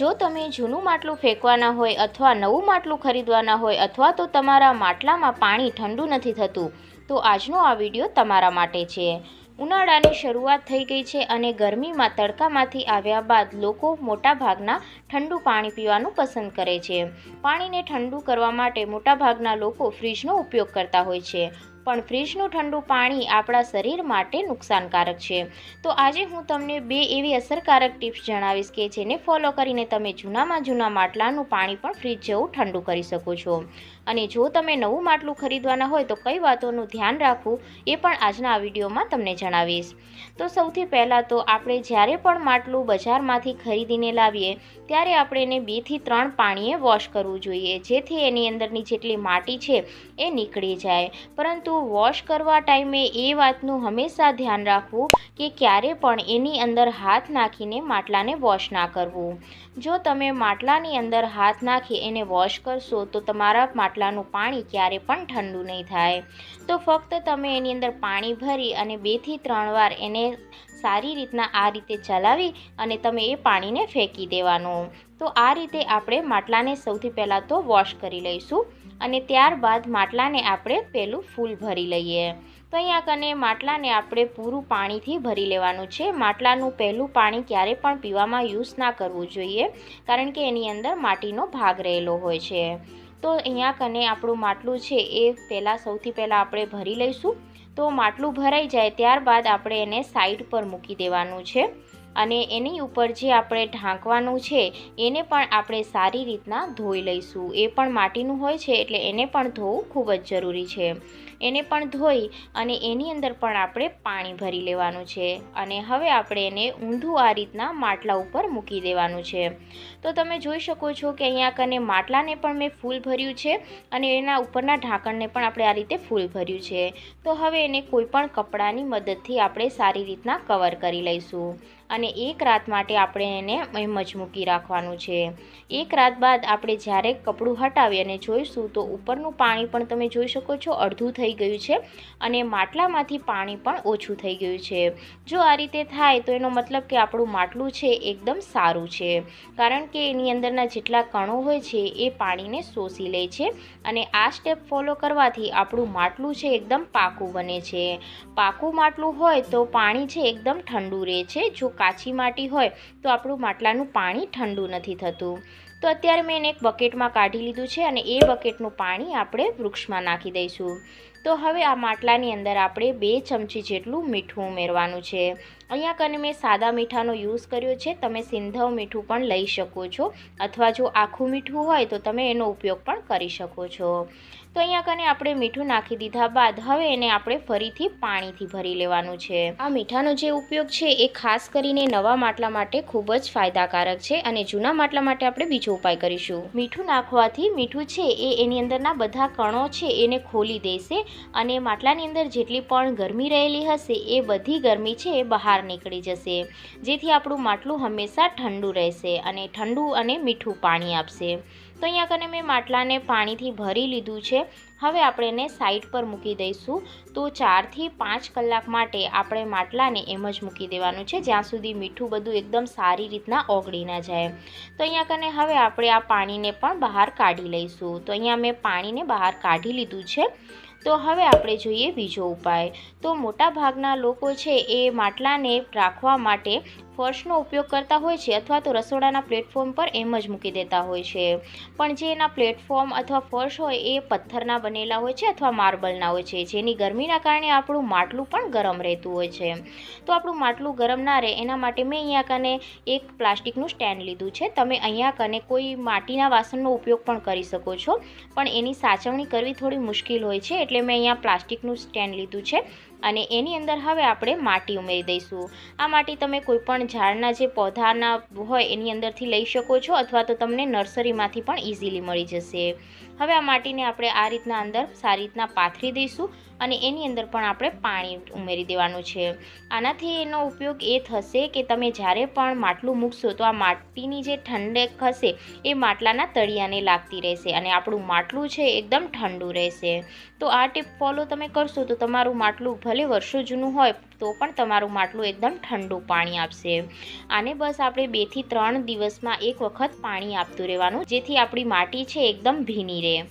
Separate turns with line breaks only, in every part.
જો તમે જૂનું માટલું ફેંકવાના હોય અથવા નવું માટલું ખરીદવાના હોય અથવા તો તમારા માટલામાં પાણી ઠંડુ નથી થતું, તો આજનો આ વીડિયો તમારા માટે છે. ઉનાળાની શરૂઆત થઈ ગઈ છે અને ગરમીમાં તડકામાંથી આવ્યા બાદ લોકો મોટાભાગના ઠંડુ પાણી પીવાનું પસંદ કરે છે. પાણીને ઠંડુ કરવા માટે મોટાભાગના લોકો ફ્રીજનો ઉપયોગ કરતા હોય છે. પણ ફ્રીજનું ઠંડુ પાણી આપણા શરીર માટે નુકસાનકારક છે. તો આજે હું તમને બે એવી અસરકારક ટિપ્સ જણાવીશ કે જેને ફોલો કરીને તમે જૂનામાં જૂના માટલાનું પાણી પણ ફ્રીજ જેવું ઠંડુ કરી શકો છો. અને જો તમે નવું માટલું ખરીદવાના હોય તો કઈ વાતોનું ધ્યાન રાખવું એ પણ આજના આ વિડીયોમાં તમને જણાવીશ. તો સૌથી પહેલાં તો આપણે જ્યારે પણ માટલું બજારમાંથી ખરીદીને લાવીએ, ત્યારે આપણે એને બેથી ત્રણ પાણીએ વોશ કરવું જોઈએ. જેથી એની અંદરની જેટલી માટી છે એ નીકળી જાય. પરંતુ વોશ કરવા ટાઈમે એ વાતનું હંમેશા ધ્યાન રાખવું કે ક્યારે પણ એની અંદર હાથ નાખીને માટલાને વોશ ના કરવું. જો તમે માટલાની અંદર હાથ નાખી એને વોશ કરશો તો તમારા માટલાનું પાણી ક્યારે પણ ઠંડુ નહીં થાય. તો ફક્ત તમે એની અંદર પાણી ભરી અને બેથી ત્રણ વાર એને સારી રીતના આ રીતે ચલાવી અને તમે એ પાણીને ફેંકી દેવાનું. તો આ રીતે આપણે માટલાને સૌથી પહેલાં તો વોશ કરી લઈશું અને ત્યારબાદ માટલાને આપણે પહેલું ફૂલ ભરી લઈએ. તો અહીંયા કને માટલાને આપણે પૂરું પાણીથી ભરી લેવાનું છે. માટલાનું પહેલું પાણી ક્યારે પણ પીવામાં યુઝ ના કરવું જોઈએ, કારણ કે એની અંદર માટીનો ભાગ રહેલો હોય છે. તો અહીંયા કને આપણું માટલું છે એ પહેલાં સૌથી પહેલાં આપણે ભરી લઈશું. તો માટલું ભરાઈ જાય ત્યારબાદ આપણે એને સાઈડ પર મૂકી દેવાનું છે. અને એની ઉપર જે આપણે ઢાંકવાનું છે, એને પણ આપણે સારી રીતના ધોઈ લઈશું. એ પણ માટીનું હોય છે, એટલે એને પણ ધોવું ખૂબ જ જરૂરી છે. એને પણ ધોઈ અને એની અંદર પણ આપણે પાણી ભરી લેવાનું છે. અને હવે આપણે એને ઊંધું આ રીતના માટલા ઉપર મૂકી દેવાનું છે. તો તમે જોઈ શકો છો કે અહીંયા કને માટલાને પણ મેં ફૂલ ભર્યું છે અને એના ઉપરના ઢાંકણને પણ આપણે આ રીતે ફૂલ ભર્યું છે. તો હવે એને કોઈ પણ કપડાની મદદથી આપણે સારી રીતના કવર કરી લઈશું. અને એક રાત માટે આપણે એને એમ જ મૂકી રાખવાનું છે. એક રાત બાદ આપણે જ્યારે કપડું હટાવી અને જોઈશું તો ઉપરનું પાણી પણ તમે જોઈ શકો છો અડધું થઈ ગયું છે અને માટલામાંથી પાણી પણ ઓછું થઈ ગયું છે. જો આ રીતે થાય તો એનો મતલબ કે આપણું માટલું છે એકદમ સારું છે. કારણ કે એની અંદરના જેટલા કણો હોય છે એ પાણીને શોષી લે છે અને આ સ્ટેપ ફોલો કરવાથી આપણું માટલું છે એકદમ પાકું બને છે. પાકું માટલું હોય તો પાણી છે એકદમ ઠંડુ રહે છે, જો કાચી માટી હોય તો આપણું માટલાનું પાણી ઠંડુ નથી થતું. તો અત્યારે મેં એને એક બકેટમાં કાઢી લીધું છે અને એ બકેટનું પાણી આપણે વૃક્ષમાં નાખી દઈશું. તો હવે આ માટલાની અંદર આપણે બે ચમચી જેટલું મીઠું ઉમેરવાનું છે. અહીંયા કને મેં સાદા મીઠાનો યુઝ કર્યો છે, તમે સિંધવ મીઠું પણ લઈ શકો છો, અથવા જો આખું મીઠું હોય તો તમે એનો ઉપયોગ પણ કરી શકો છો. તો અહીંયા કને આપણે મીઠું નાખી દીધા બાદ હવે એને આપણે ફરીથી પાણીથી ભરી લેવાનું છે. આ મીઠાનો જે ઉપયોગ છે એ ખાસ કરીને નવા માટલા માટે ખૂબ જ ફાયદાકારક છે અને જૂના માટલા માટે આપણે બીજો ઉપાય કરીશું. મીઠું નાખવાથી મીઠું છે એ એની અંદરના બધા કણો છે એને ખોલી દેશે અને માટલાની અંદર જેટલી પણ ગરમી રહેલી હશે એ બધી ગરમી છે એ બહાર નીકળી જશે. જેથી આપણું માટલું હંમેશા ઠંડુ રહેશે અને ઠંડુ અને મીઠું પાણી આપશે. તો અહીંયા કને મેં માટલાને પાણીથી ભરી લીધું છે. હવે આપણે એને સાઈડ પર મૂકી દઈશું. તો ચારથી પાંચ કલાક માટે આપણે માટલાને એમ જ મૂકી દેવાનું છે, જ્યાં સુધી મીઠું બધું એકદમ સારી રીતના ઓગળી ના જાય. તો અહીંયા કને હવે આપણે આ પાણીને પણ બહાર કાઢી લઈશું. તો અહીંયા મેં પાણીને બહાર કાઢી લીધું છે. તો હવે આપણે જોઈએ બીજો ઉપાય. તો મોટા ભાગના લોકો છે એ માટલાને રાખવા માટે ફર્શનો ઉપયોગ કરતા હોય છે અથવા તો રસોડાના પ્લેટફોર્મ પર એમ જ મૂકી દેતા હોય છે. પણ જે એના પ્લેટફોર્મ અથવા ફર્શ હોય એ પથ્થરના બનેલા હોય છે અથવા માર્બલના હોય છે. જેની ગરમીના કારણે આપણું માટલું પણ ગરમ રહેતું હોય છે. તો આપણું માટલું ગરમ ના રહે એના માટે મેં અહીંયા કને એક પ્લાસ્ટિકનું સ્ટેન્ડ લીધું છે. તમે અહીંયા કને કોઈ માટીના વાસણનો ઉપયોગ પણ કરી શકો છો. પણ એની સાચવણી કરવી થોડી મુશ્કેલ હોય છે એટલે મેં અહીંયા પ્લાસ્ટિકનું સ્ટેન્ડ લીધું છે. અને એની અંદર હવે આપણે માટી ઉમેરી દઈશું. આ માટી તમે કોઈપણ ઝાડના જે પૌધાના હોય એની અંદરથી લઈ શકો છો અથવા તો તમને નર્સરીમાંથી પણ ઇઝીલી મળી જશે. હવે આ માટીને આપણે આ રીતના અંદર સારી રીતના પાથરી દઈશું અને એની અંદર પણ આપણે પાણી ઉમેરી દેવાનું છે. આનાથી એનો ઉપયોગ એ થશે કે તમે જ્યારે પણ માટલું મૂકશો તો આ માટીની જે ઠંડક હશે એ માટલાના તળિયાને લાગતી રહેશે અને આપણું માટલું છે એકદમ ઠંડુ રહેશે. તો આ ટીપ ફોલો તમે કરશો તો તમારું માટલું ભલે વર્ષો જૂનું હોય તો પણ તમારું માટલું એકદમ ઠંડુ પાણી આપશે. આને બસ આપણે બેથી ત્રણ દિવસમાં એક વખત પાણી આપતું રહેવાનું, જેથી આપણી માટી છે એકદમ ભીની રહે.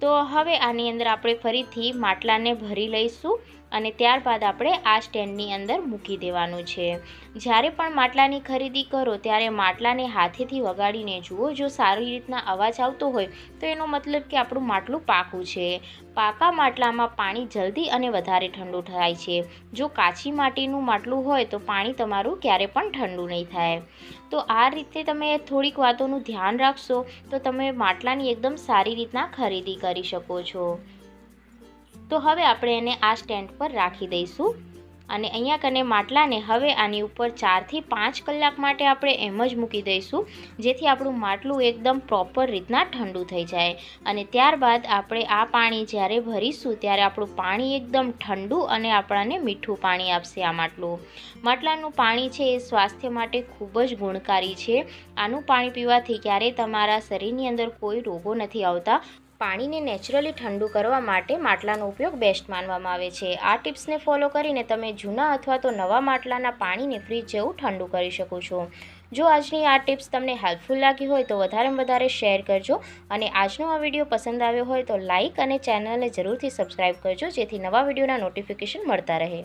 તો હવે આની અંદર આપણે ફરીથી માટલાને ભરી લઈશું. અને ત્યારબાદ આપણે આ સ્ટેન્ડની અંદર મૂકી દેવાનું છે. જ્યારે પણ માટલાની ખરીદી કરો, ત્યારે માટલાને હાથેથી વગાડીને જુઓ. જો સારી રીતના અવાજ આવતો હોય, તો એનો મતલબ કે આપણું માટલું પાકું છે. પાકા માટલામાં પાણી જલ્દી અને વધારે ઠંડુ થાય છે. જો કાચી માટીનું માટલું હોય, તો પાણી તમારું ક્યારે પણ ઠંડુ નહીં થાય. તો આ રીતે તમે થોડીક વાતોનું ધ્યાન રાખશો, તો તમે માટલાની એકદમ સારી રીતના ખરીદી કરી શકો છો. તો હવે આપણે એને આ સ્ટેન્ડ પર રાખી દઈશું. અને અહીંયા કને માટલાને હવે આની ઉપર ચારથી પાંચ કલાક માટે આપણે એમ જ મૂકી દઈશું, જેથી આપણું માટલું એકદમ પ્રોપર રીતના ઠંડુ થઈ જાય. અને ત્યારબાદ આપણે આ પાણી જ્યારે ભરીશું, ત્યારે આપણું પાણી એકદમ ઠંડુ અને આપણાને મીઠું પાણી આપશે આ માટલું. માટલાનું પાણી છે એ સ્વાસ્થ્ય માટે ખૂબ જ ગુણકારી છે. આનું પાણી પીવાથી ક્યારેય તમારા શરીરની અંદર કોઈ રોગો નથી આવતા. પાણીને નેચરલી ઠંડુ કરવા માટે માટલાનો ઉપયોગ બેસ્ટ માનવામાં આવે છે. આ ટિપ્સને ફોલો કરીને તમે જૂના અથવા તો નવા માટલાના પાણીને ફ્રીજ જેવું ઠંડુ કરી શકો છો. જો આજની આ ટિપ્સ તમને હેલ્પફુલ લાગી હોય તો વધારેમાં વધારે શેર કરજો અને આજનો આ વીડિયો પસંદ આવ્યો હોય તો લાઇક અને ચેનલને જરૂરથી સબસ્ક્રાઈબ કરજો જેથી નવા વિડીયોના નોટિફિકેશન મળતા રહે.